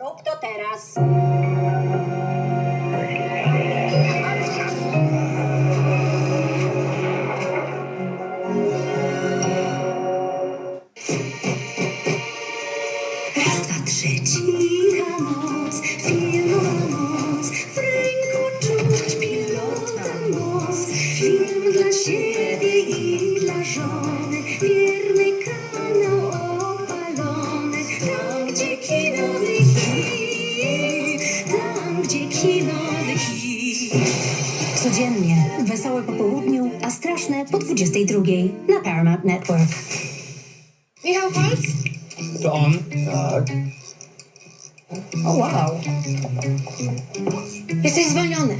Rób to teraz. Codziennie, wesołe po południu, a straszne po 22 na Paramount Network. Michał Holc? To on? Tak. O wow. Jesteś zwolniony.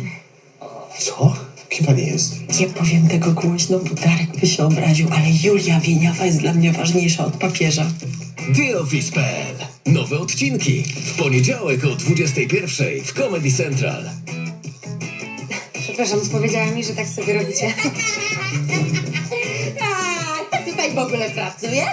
Co? Kim pani jest? Nie powiem tego głośno, bo Darek by się obraził, ale Julia Wieniawa jest dla mnie ważniejsza od papieża. The Office.pl. Nowe odcinki. W poniedziałek o 21.00 w Comedy Central. Przepraszam, powiedziała mi, że tak sobie robicie. A, kto tutaj w ogóle pracuje?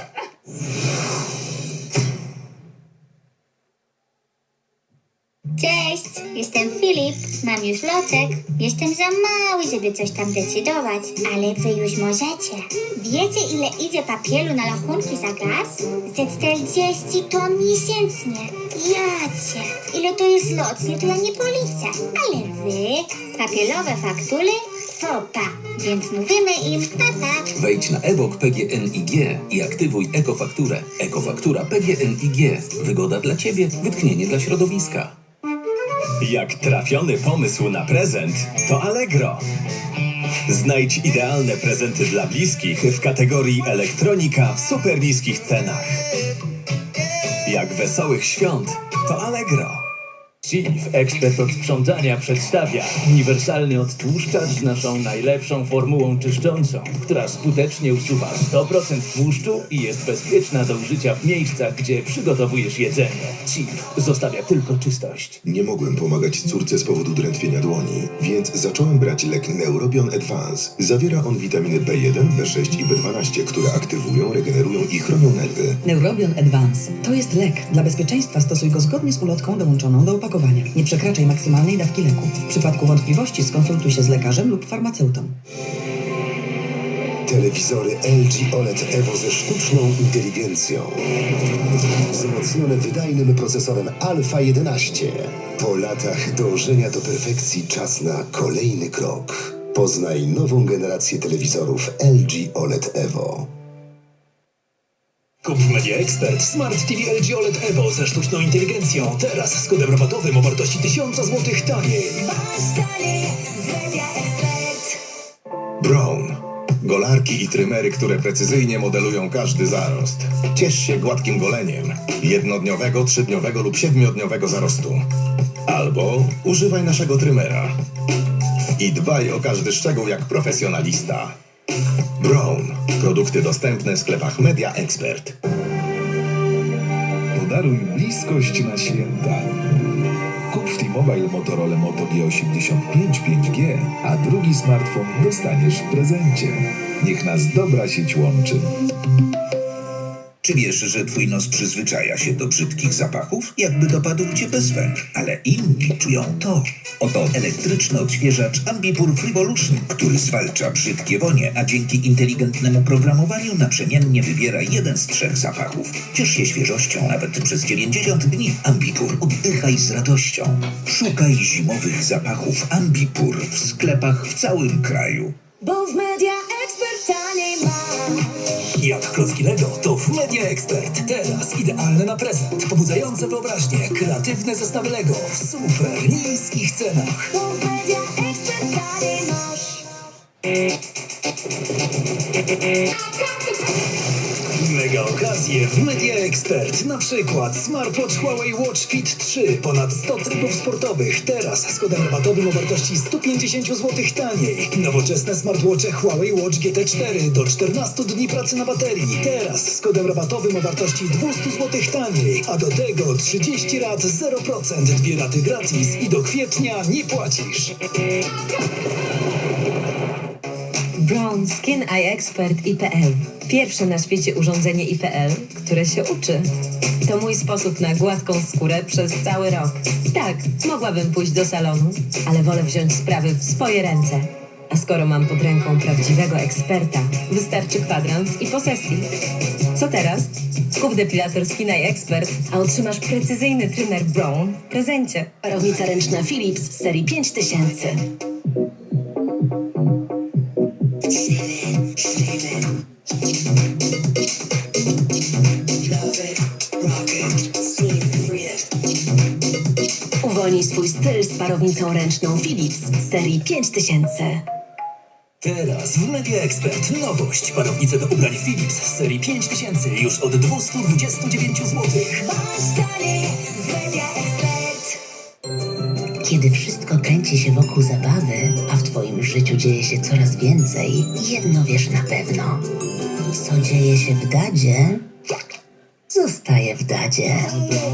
Cześć, jestem Filip, mam już locek. Jestem za mały, żeby coś tam decydować, ale wy już możecie. Wiecie, ile idzie papieru na rachunki za gaz? Ze 40 ton miesięcznie. Jacie, ile to jest rocznie, to ja nie policzę. Ale wy, papierowe faktury, fopa. Więc mówimy im papa. Wejdź na e-book PGNiG i aktywuj ekofakturę. Ekofaktura PGNiG. Wygoda dla Ciebie, wytchnienie dla środowiska. Jak trafiony pomysł na prezent, to Allegro. Znajdź idealne prezenty dla bliskich w kategorii elektronika w super niskich cenach. Jak wesołych świąt, to Allegro. Chief, ekspert od sprzątania, przedstawia uniwersalny odtłuszczacz z naszą najlepszą formułą czyszczącą, która skutecznie usuwa 100% tłuszczu i jest bezpieczna do użycia w miejscach, gdzie przygotowujesz jedzenie. Chief zostawia tylko czystość. Nie mogłem pomagać córce z powodu drętwienia dłoni, więc zacząłem brać lek Neurobion Advance. Zawiera on witaminy B1, B6 i B12, które aktywują, regenerują i chronią nerwy. Neurobion Advance to jest lek. Dla bezpieczeństwa stosuj go zgodnie z ulotką dołączoną do opakowania. Nie przekraczaj maksymalnej dawki leku. W przypadku wątpliwości skonsultuj się z lekarzem lub farmaceutą. Telewizory LG OLED Evo ze sztuczną inteligencją. Wzmocnione wydajnym procesorem Alpha 11. Po latach dążenia do perfekcji czas na kolejny krok. Poznaj nową generację telewizorów LG OLED Evo. Kup w Media Expert Smart TV LG OLED Evo ze sztuczną inteligencją. Teraz z kodem rabatowym o wartości 1000 zł taniej. Brown. Golarki i trymery, które precyzyjnie modelują każdy zarost. Ciesz się gładkim goleniem. Jednodniowego, trzydniowego lub siedmiodniowego zarostu. Albo używaj naszego trymera. I dbaj o każdy szczegół jak profesjonalista. Brown. Produkty dostępne w sklepach Media Expert. Podaruj bliskość na święta. Kup w T-Mobile Motorola Moto G85 5G, a drugi smartfon dostaniesz w prezencie. Niech nas dobra sieć łączy. Czy wiesz, że twój nos przyzwyczaja się do brzydkich zapachów, jakby dopadł cię bezwen? Ale inni czują to. Oto elektryczny odświeżacz Ambipur Frivolution, który zwalcza brzydkie wonie, a dzięki inteligentnemu programowaniu naprzemiennie wybiera jeden z trzech zapachów. Ciesz się świeżością nawet przez 90 dni. Ambipur, oddychaj z radością. Szukaj zimowych zapachów Ambipur w sklepach w całym kraju. Bo w Media Expert taniej mam. Jak klocki Lego, to w Media Expert. Teraz idealne na prezent. Pobudzające wyobraźnię. Kreatywne zestawy Lego w super niskich cenach. Media Expert. Okazje w Media Expert. Na przykład smartwatch Huawei Watch Fit 3. Ponad 100 trybów sportowych. Teraz z kodem rabatowym o wartości 150 zł taniej. Nowoczesne smartwatche Huawei Watch GT4 do 14 dni pracy na baterii. Teraz z kodem rabatowym o wartości 200 zł taniej. A do tego 30 rat 0%. Dwie raty gratis i do kwietnia nie płacisz. Brown Skin Eye Expert IPL. Pierwsze na świecie urządzenie IPL, które się uczy. To mój sposób na gładką skórę przez cały rok. Tak, mogłabym pójść do salonu, ale wolę wziąć sprawy w swoje ręce. A skoro mam pod ręką prawdziwego eksperta, wystarczy kwadrans i po sesji. Co teraz? Kup depilator Skin Eye Expert, a otrzymasz precyzyjny trymer Brown w prezencie. Parownica ręczna Philips z serii 5000. Uwolnij swój styl z parownicą ręczną Philips z serii 5000. Teraz w Media Expert nowość. Parownice do ubrań Philips z serii 5000 już od 229 zł. Kiedy wszystko kręci się wokół zabawy, a w Twoim życiu dzieje się coraz więcej, jedno wiesz na pewno. Co dzieje się w dadzie, zostaje w dadzie.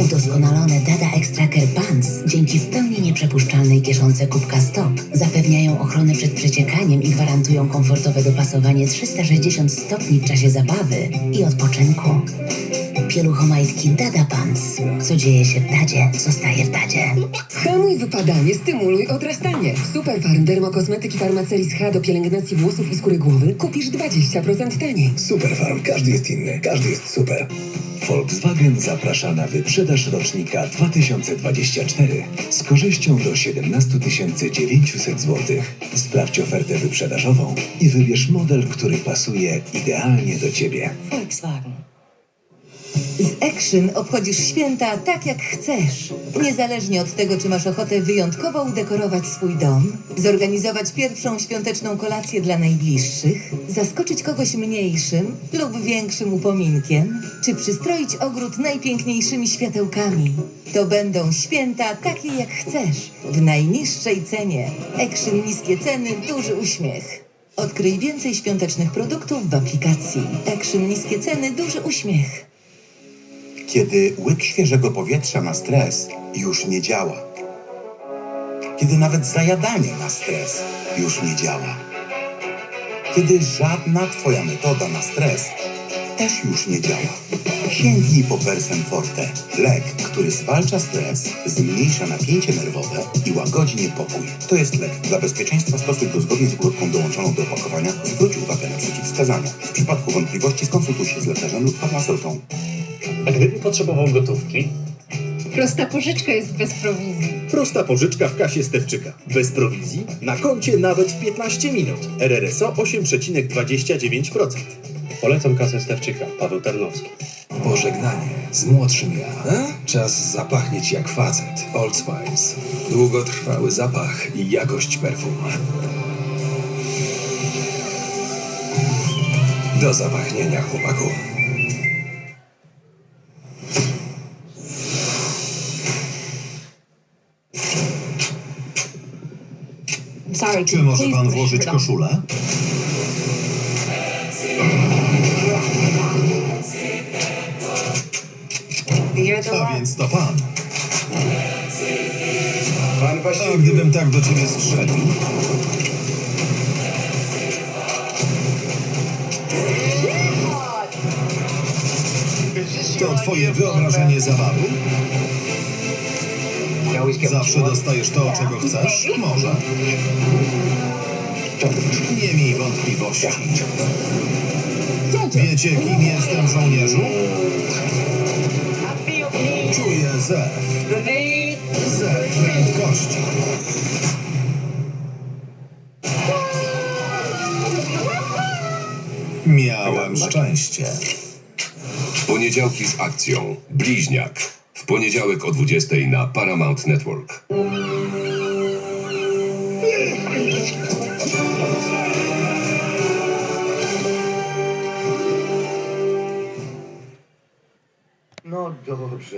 Udoskonalone Dada Extracker Pants dzięki w pełni nieprzepuszczalnej kieszonce kubka Stop zapewniają ochronę przed przeciekaniem i gwarantują komfortowe dopasowanie 360 stopni w czasie zabawy i odpoczynku. Pieluchomajtki Dada Pants. Co dzieje się w dadzie, zostaje w dadzie. Hamuj wypadanie, stymuluj odrastanie. W Superfarm Dermokosmetyki Farmacelis H do pielęgnacji włosów i skóry głowy kupisz 20% taniej. Superfarm. Każdy jest inny. Każdy jest super. Volkswagen zaprasza na wyprzedaż rocznika 2024 z korzyścią do 17 900 zł. Sprawdź ofertę wyprzedażową i wybierz model, który pasuje idealnie do Ciebie. Volkswagen. Z Action obchodzisz święta tak jak chcesz. Niezależnie od tego, czy masz ochotę wyjątkowo udekorować swój dom, zorganizować pierwszą świąteczną kolację dla najbliższych, zaskoczyć kogoś mniejszym lub większym upominkiem, czy przystroić ogród najpiękniejszymi światełkami. To będą święta takie jak chcesz, w najniższej cenie. Action niskie ceny, duży uśmiech. Odkryj więcej świątecznych produktów w aplikacji. Action niskie ceny, duży uśmiech. Kiedy łyk świeżego powietrza na stres już nie działa. Kiedy nawet zajadanie na stres już nie działa. Kiedy żadna Twoja metoda na stres też już nie działa. Sięgnij po Persen Forte, lek, który zwalcza stres, zmniejsza napięcie nerwowe i łagodzi niepokój. To jest lek. Dla bezpieczeństwa stosuj go zgodnie z ulotką dołączoną do opakowania. Zwróć uwagę na przeciwwskazania. W przypadku wątpliwości skonsultuj się z lekarzem lub farmaceutą. A gdyby potrzebował gotówki? Prosta pożyczka jest bez prowizji. Prosta pożyczka w kasie Stewczyka. Bez prowizji, na koncie nawet w 15 minut. RRSO 8,29%. Polecam kasę Stewczyka, Paweł Tarnowski. Pożegnanie z młodszym ja. Czas zapachnieć jak facet. Old Spice. Długotrwały zapach i jakość perfum. Do zapachnienia, chłopaku. Czy może pan włożyć koszulę? A więc to pan. A gdybym tak do ciebie strzelił? To twoje wyobrażenie zabawy? Zawsze dostajesz to, czego chcesz? Może. Nie miej wątpliwości. Wiecie, kim jestem, żołnierzu? Czuję zew. Zew prędkości. Miałem szczęście. Poniedziałki z akcją Bliźniak. W poniedziałek o 20 na Paramount Network. No dobrze.